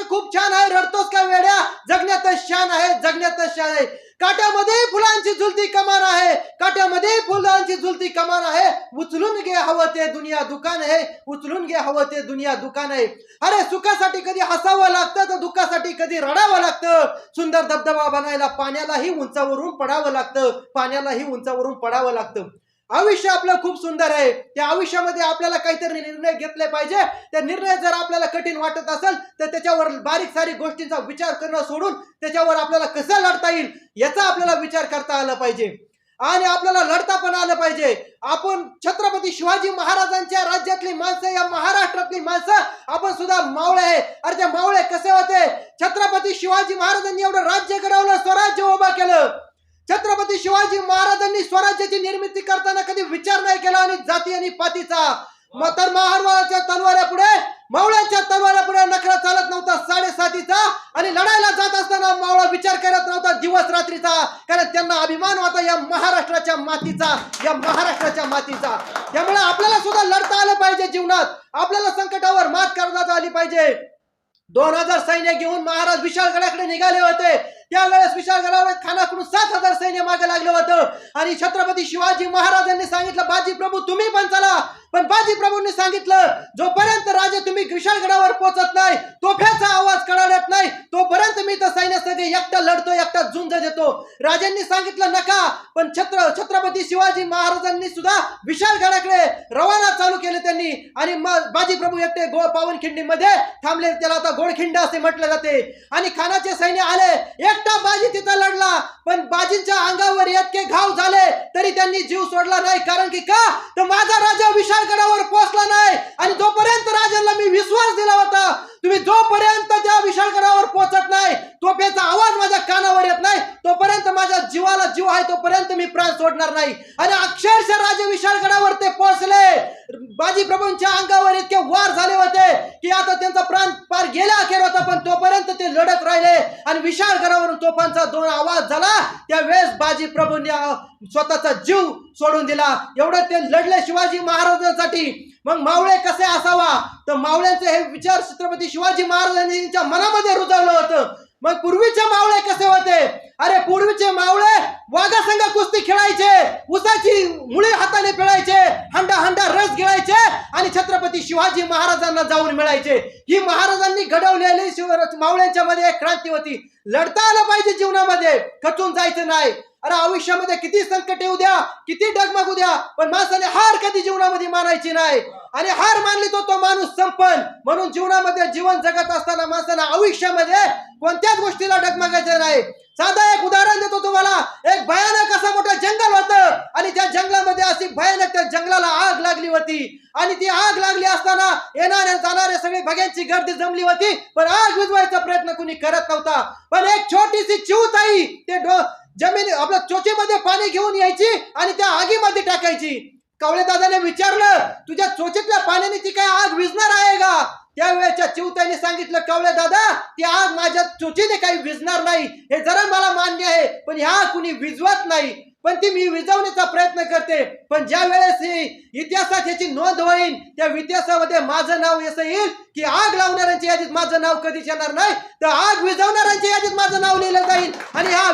वाक्य खूप छान आहे रडतोस का वेड्या? जगण्यातच शान आहे जगण्यातच शान आहे. काट्यामध्ये फुलांची झुलती कमान आहे. काट्यामध्ये फुलांची झुलती कमान आहे. उचलून घे हवं ते दुनिया दुकान आहे. उचलून घे हवं ते दुनिया दुकान आहे. अरे सुखासाठी कधी हसावं लागतं? तर दुःखासाठी कधी रडावं लागतं? सुंदर धबधबा बनायला पाण्यालाही उंचावरून पडावं लागतं. पाण्यालाही उंचावरून पडावं लागतं. आयुष्य आपलं खूप सुंदर आहे. त्या आयुष्यामध्ये आपल्याला काहीतरी निर्णय घेतले पाहिजे. त्या निर्णय जर आपल्याला कठीण वाटत असेल तर त्याच्यावर बारीक सारीक गोष्टींचा विचार करणं सोडून त्याच्यावर आपल्याला कसं लढता येईल याचा आपल्याला विचार करता आला पाहिजे. आणि आपल्याला लढता पण आलं पाहिजे. आपण छत्रपती शिवाजी महाराजांच्या राज्यातली माणसं या महाराष्ट्रातली माणसं आपण सुद्धा मावळे आहे. अरे ते मावळे कसे होते? छत्रपती शिवाजी महाराजांनी एवढं राज्य घडवलं स्वराज्य उभा केलं. छत्रपती शिवाजी महाराजांनी स्वराज्याची निर्मिती करताना कधी विचार नाही केला आणि जाती आणि पातीचा मग तर महारवाच्या तलवाऱ्या पुढे मावळ्यांच्या तलवाऱ्या पुढे नखरा चालत नव्हता साडेसातीचा आणि लढायला जात असताना मावळा विचार करत नव्हता दिवस रात्रीचा. कारण त्यांना अभिमान होता या महाराष्ट्राच्या मातीचा या महाराष्ट्राच्या मातीचा. त्यामुळे आपल्याला सुद्धा लढता आलं पाहिजे जीवनात. आपल्याला संकटावर मात करता आली पाहिजे. दोन हजार सैन्य घेऊन महाराज विशाळगडाकडे निघाले होते. त्यावेळेस विशाळगडावर मागे लागलं होतं. आणि छत्रपती शिवाजी महाराजांनी सांगितलं बाजी प्रभू तुम्ही पण चला. पण बाजी प्रभूंनी सांगितलं जोपर्यंत राजे तुम्ही विशाळगडावर पोहोचत नाही तोफ्याचा आवाज कळवत नाही तोपर्यंत मी तर सैन्य सगळे एकटा लढतो एकटा झुंज देतो. राजांनी सांगितलं नका. पण छत्र छत्रपती शिवाजी महाराजांनी सुद्धा विशाळगडाकडे रवाना चालू केले त्यांनी. आणि बाजी प्रभू एकटे गो पावनखिंडीमध्ये थांबले. त्याला आता गोडखिंड असे म्हटले जाते. आणि खानाचे सैन्य आले एकटा बाजी तिथं लढला पण बाजींच्या अंगावर इतके घाव झाले तरी त्यांनी जीव सोडला नाही. कारण की का? तर माझा राजा विशाळगडावर पोहोचला नाही. आणि जोपर्यंत राजांना मी विश्वास दिला होता तुम्ही जोपर्यंत त्या विशाळगडावर पोहोचत नाही तोफेचा आवाज माझ्या कानावर येत नाही तोपर्यंत माझ्या जीवाला जीव आहे तोपर्यंत मी प्राण सोडणार नाही. आणि अक्षरशः राजा विशाळगड बाजीप्रभूंच्या बाजी प्रभूंच्या अंगावर इतके वार झाले होते की आता त्यांचा प्राण पार गेला अखेर होता पण तोपर्यंत ते लढत राहिले आणि विशाल घरावरून तोफांचा दोन आवाज झाला. त्यावेळेस बाजीप्रभूंनी स्वतःचा जीव सोडून दिला. एवढं ते लढले शिवाजी महाराजांसाठी. मग मावळे कसे असावा? तर मावळ्यांचे हे विचार छत्रपती शिवाजी महाराजांच्या मनामध्ये रुजवलं होतं. मग पूर्वीचे मावळे कसे होते? अरे पूर्वीचे मावळे वाघासंघ कुस्ती खेळायचे उसाची आणि छत्रपती शिवाजी महाराजांना जाऊन मिळायचे. ही महाराजांनी घडवलेली शिव मावळ्यांच्या मध्ये एक क्रांती होती. लढता आलं पाहिजे जीवनामध्ये. खचून जायचं नाही. अरे आयुष्यामध्ये किती संकट येऊ द्या किती डगमगू द्या पण माणसाने हार कधी जीवनामध्ये मानायची नाही. आणि हार मानली तो तो माणूस संपन म्हणून जीवनामध्ये जीवन जगत असताना माणसाला आयुष्यामध्ये कोणत्याच गोष्टीला डगमगायचं नाही. साधा एक उदाहरण देतो तुम्हाला. एक भयानक असा मोठा जंगल होतं आणि त्या जंगलामध्ये अशी भयानक त्या जंगलाला आग लागली होती. आणि ती आग लागली असताना येणारे जाणारे सगळे भग्यांची गर्दी जमली होती. पण आग विजवायचा प्रयत्न कुणी करत नव्हता. पण एक छोटीशी चिवताई ते डो जमिनी आपल्या चोचीमध्ये पाणी घेऊन यायची आणि त्या आगीमध्ये टाकायची. कवळे दादाने विचारलं तुझ्या चोचीतल्या पाण्याने ती काय आग विजणार आहे का? त्यावेळेच्या चिवताईने सांगितलं कवळे दादा ती आग माझ्या चोचीने काही विजणार नाही. हे जरा मला मान्य आहे पण ह्या कुणी विजवत नाही. पण ती मी विझवण्याचा प्रयत्न करते. पण ज्या वेळेस ही इतिहासात याची नोंद होईल त्या इतिहासामध्ये माझं नाव असं येईल की आग लावणाऱ्यांच्या यादीत माझं नाव कधीच येणार नाही. तर आग विजवणाऱ्यांच्या यादीत माझं नाव लिहिलं जाईल. आणि हा